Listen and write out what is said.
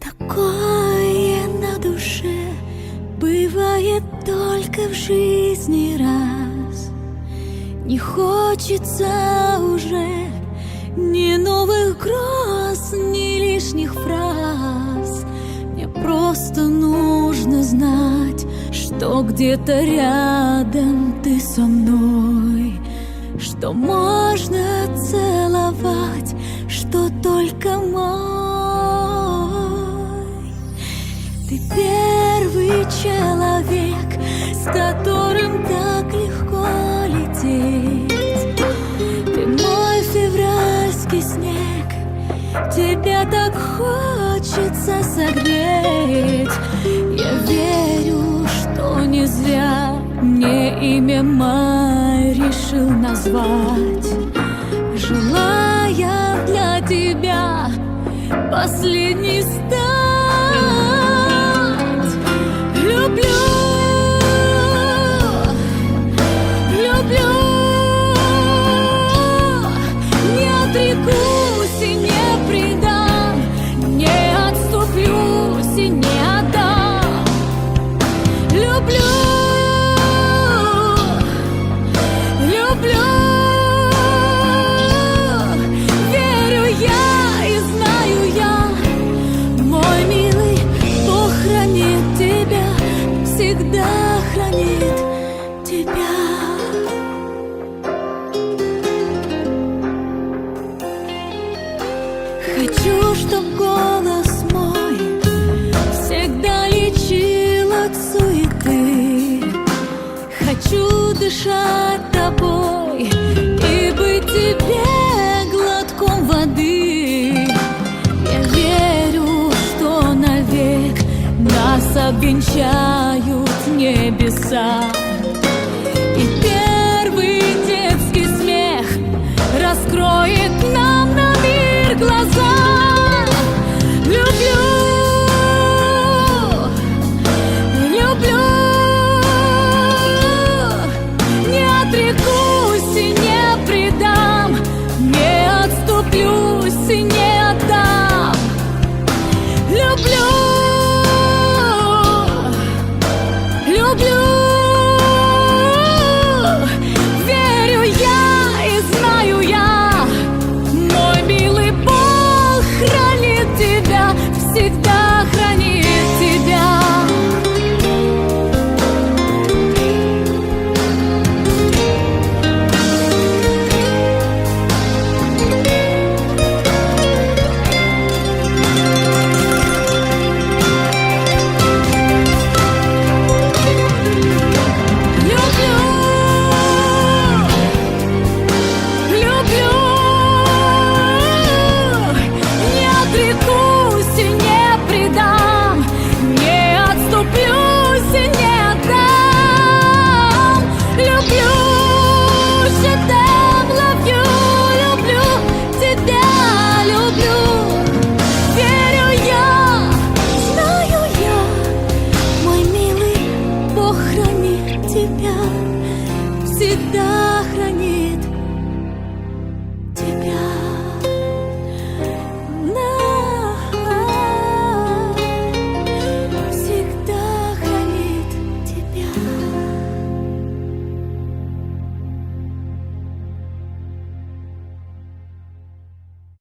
Такое на душе бывает только в жизни раз. Не хочется уже ни новых гроз. Что где-то рядом ты со мной, что можно целовать, что только мой. Ты первый человек, с которым так легко лететь. Ты мой февральский снег, тебя так хочется согреть. Я верю, не зря мне имя май решил назвать, желая для тебя последний стать. Хочу, чтоб голос мой всегда лечил от. Хочу дышать тобой и быть тебе глотком воды. Я верю, что навек нас обвенчают небеса.